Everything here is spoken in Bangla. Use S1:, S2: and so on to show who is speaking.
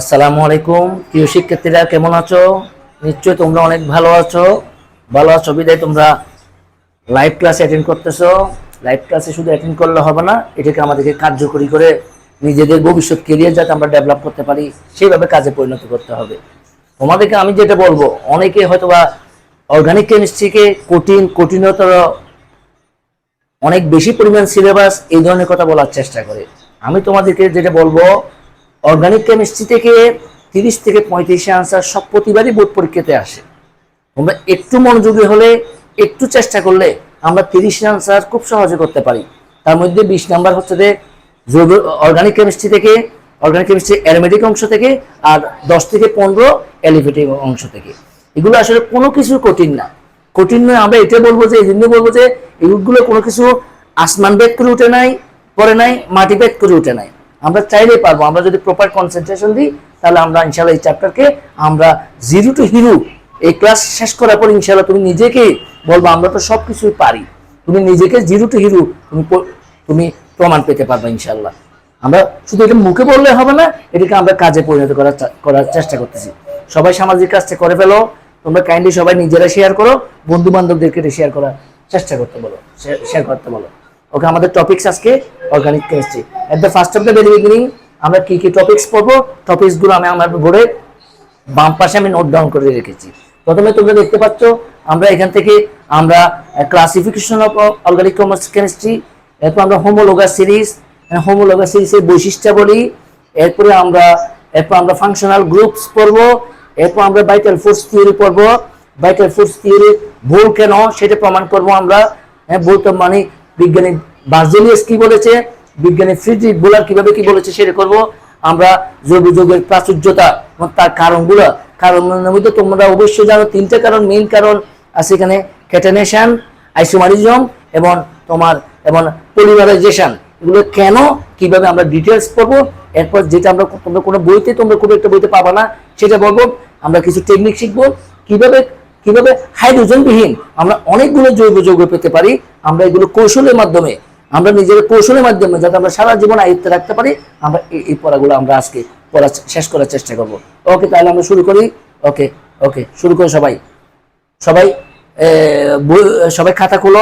S1: আসসালামু আলাইকুম। প্রিয় শিক্ষার্থীরা, কেমন আছো? নিশ্চয়ই তোমরা অনেক ভালো আছো। ভালো আছো বিদায় তোমরা লাইভ ক্লাস অ্যাটেন্ড করতেছো। লাইভ ক্লাসে শুধু অ্যাটেন্ড করলে হবে না, এটাকে আমাদেরকে কার্যকরী করে নিজেদের ভবিষ্যৎ কেরিয়ার যাতে আমরা ডেভেলপ করতে পারি, সেইভাবে কাজে পরিণত করতে হবে। তোমাদেরকে আমি যেটা বলব, অনেকে হয়তো বা অর্গানিক কেমিস্ট্রিকে কঠিন, কঠিনতর, অনেক বেশি পরিমাণ সিলেবাস এই ধরনের কথা বলার চেষ্টা করে। আমি তোমাদেরকে যেটা বলব অর্গানিক কেমিস্ট্রি থেকে তিরিশ থেকে পঁয়ত্রিশে আনসার সব প্রতিবারই বোর্ড পরীক্ষাতে আসে। তোমরা একটু মনোযোগী হলে, একটু চেষ্টা করলে আমরা তিরিশ আনসার খুব সহজে করতে পারি। তার মধ্যে বিশ নাম্বার হচ্ছে যে অর্গানিক কেমিস্ট্রি থেকে অর্গানিক কেমিস্ট্রি অ্যারোমেটিক অংশ থেকে আর দশ থেকে পনেরো এলিভেটিভ অংশ থেকে। এগুলো আসলে কোনো কিছু কঠিন না। কঠিন নয়, আমরা এটা বলব যে এই জন্য বলব যে এগুলো কোনো কিছু আসমান ব্যাগ করে উঠে নাই পরে নাই, মাটি ব্যাগ করে উঠে নাই। আমরা চাইলেই পারব। আমরা যদি প্রপার কনসেন্ট্রেশন দিই, তাহলে আমরা ইনশাল্লাহ এই চ্যাপ্টারকে আমরা জিরো টু হিরো এই ক্লাস শেষ করার পর ইনশাল্লাহ তুমি নিজেকে বলব, আমরা তো সব কিছুই পারি। তুমি নিজেকে জিরো টু হিরো তুমি তুমি প্রমাণ পেতে পারবে ইনশাল্লাহ আমরা শুধু এটা মুখে বললে হবে না, এটাকে আমরা কাজে পরিণত করার করার চেষ্টা করতেছি। সবাই সামাজিক কাজটা করে ফেলো, তোমরা কাইন্ডলি সবাই নিজেরা শেয়ার করো বন্ধু বান্ধবদেরকে শেয়ার করার চেষ্টা করতে বলো শেয়ার করতে বলো। ওকে আমাদের টপিকস আজকে organic chemistry at the first of the very beginning আমরা কি কি টপিকস পড়ব? টপিকসগুলো আমি আমার বোর্ডে বাম পাশে আমি নোট ডাউন করে রেখেছি। প্রথমে তোমরা দেখতে পাচ্ছ, আমরা এখান থেকে আমরা classification of organic commerce chemistry এরপর আমরা হোমোলোগা সিরিজ হোমোলোগা সিরিজের বৈশিষ্ট্যাবলী এরপরে আমরা, এরপর আমরা ফাংশনাল গ্রুপস পড়ব, এরপর আমরা ভাইটাল ফোর্স থিওরি পড়ব। ভাইটাল ফোর্স থিওরি ভুল কেন সেটা প্রমাণ করব আমরা হ্যাঁ ভুল তো মানে বিজ্ঞানী বার্জেলিয়াস কি বলেছে? বিজ্ঞানী ফ্রিডরিক বোলার কীভাবে কি বলেছে সেটা করব। আমরা জৈব যৌগের প্রাচুর্যতা এবং তার কারণগুলো কারণের মধ্যে তোমরা অবশ্যই জানো। তিনটা কারণ মেইন কারণ আছে এখানে ক্যাটেনেশন আইসোমারিজম এবং তোমার, এবং পলিমারাইজেশন এগুলো কেন, কীভাবে আমরা ডিটেলস পড়ব, এরপর যেটা আমরা তোমরা কোনো বইতে, তোমরা খুব একটা বইতে পাবা না, সেটা বলব। আমরা কিছু টেকনিক শিখব। কীভাবে কীভাবে হাইড্রোজেনবিহীন আমরা অনেকগুলো জৈব যৌগ পেতে পারি, আমরা এগুলো কৌশলের মাধ্যমে। আমরা নিজের কৌশলের মাধ্যমে যাতে আমরা সারা জীবন আয়ত্তে রাখতে পারি, আমরা এই পড়াগুলো আমরা আজকে পড়া শেষ করার চেষ্টা করব। ওকে, তাহলে আমরা শুরু করি। ওকে ওকে, শুরু করি সবাই। সবাই সবাই খাতা খোলো।